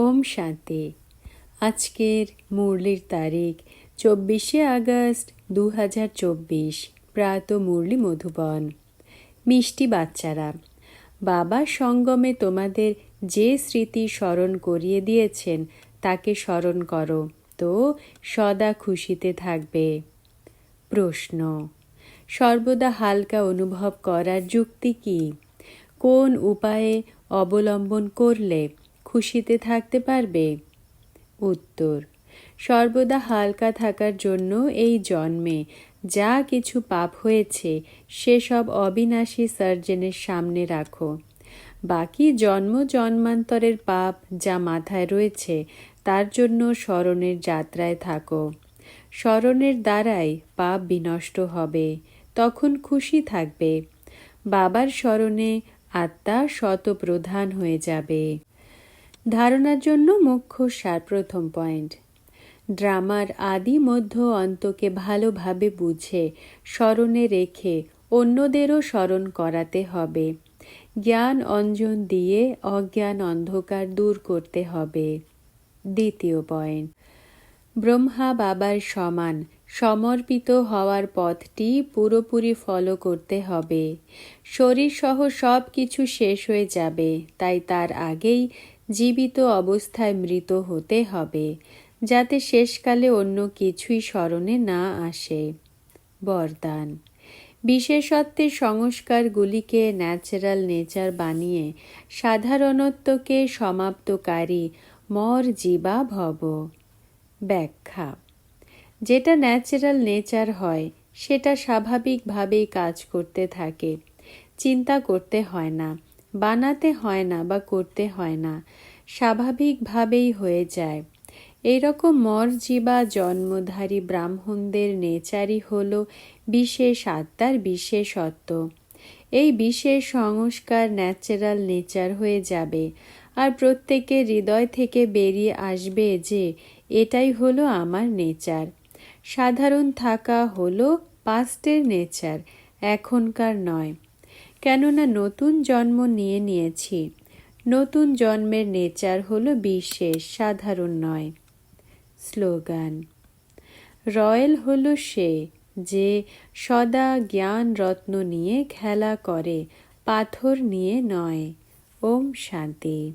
ওম শান্তি। আজকের মুরলির তারিখ চব্বিশে আগস্ট দু হাজার চব্বিশ, প্রাত মুরলি মধুবন। মিষ্টি বাচ্চারা, বাবা সঙ্গমে তোমাদের যে স্মৃতি স্মরণ করিয়ে দিয়েছেন, তাকে স্মরণ করো। তো সদা খুশিতে থাকবে। প্রশ্ন, সর্বদা হালকা অনুভব করার যুক্তি কি? কোন উপায়ে অবলম্বন করলে খুশিতে থাকতে পারবে? উত্তর, সর্বদা হালকা থাকার জন্য এই জন্মে যা কিছু পাপ হয়েছে সেসব অবিনাশী সার্জেনের সামনে রাখো। বাকি জন্ম জন্মান্তরের পাপ যা মাথায় রয়েছে, তার জন্য স্মরণের যাত্রায় থাকো। স্মরণের দ্বারাই পাপ বিনষ্ট হবে, তখন খুশি থাকবে। বাবার স্মরণে আত্মা শতপ্রধান হয়ে যাবে। ধারণার জন্য মুখ্য সার প্রথম পয়েন্ট। ড্রামার আদি মধ্য অন্তকে ভালোভাবে বুঝে, স্মরণে রেখে অন্যদেরও স্মরণ করাতে হবে। জ্ঞান অঞ্জন দিয়ে অজ্ঞান অন্ধকার দূর করতে হবে। দ্বিতীয় পয়েন্ট। ব্রহ্মা বাবার সমান, সমর্পিত হওয়ার পথটি পুরোপুরি ফলো করতে হবে। শরীর সহ সব কিছু শেষ হয়ে যাবে, তাই তার আগেই জীবিত অবস্থায় মৃত হতে হবে, যাতে শেষকালে অন্য কিছুই স্মরণে না আসে। বরদান। বিশেষত্বের সংস্কারগুলিকে ন্যাচারাল নেচার বানিয়ে সাধারণত্বকে সমাপ্তকারী মর জীবা ভব। ব্যাখ্যা। যেটা ন্যাচারাল নেচার হয়, সেটা স্বাভাবিকভাবেই কাজ করতে থাকে। চিন্তা করতে হয় না। বানাতে হয় না বা করতে হয় না, স্বাভাবিকভাবেই হয়ে যায়। এরকম মরজিবা জন্মধারী ব্রাহ্মণদের নেচারই হল বিশেষ আত্মার বিশেষত্ব। এই বিশেষ সংস্কার ন্যাচারাল নেচার হয়ে যাবে আর প্রত্যেকের হৃদয় থেকে বেরিয়ে আসবে যে এটাই হলো আমার নেচার। সাধারণ থাকা হলো পাস্টের নেচার, এখনকার নয়। কেননা নতুন জন্ম নিয়ে নিয়েছি। নতুন জন্মের নেচার হলো বিশেষ, সাধারণ নয়। স্লোগান রয়েল হল সে যে সদা জ্ঞান রত্ন নিয়ে খেলা করে, পাথর নিয়ে নয়, ওম শান্তি।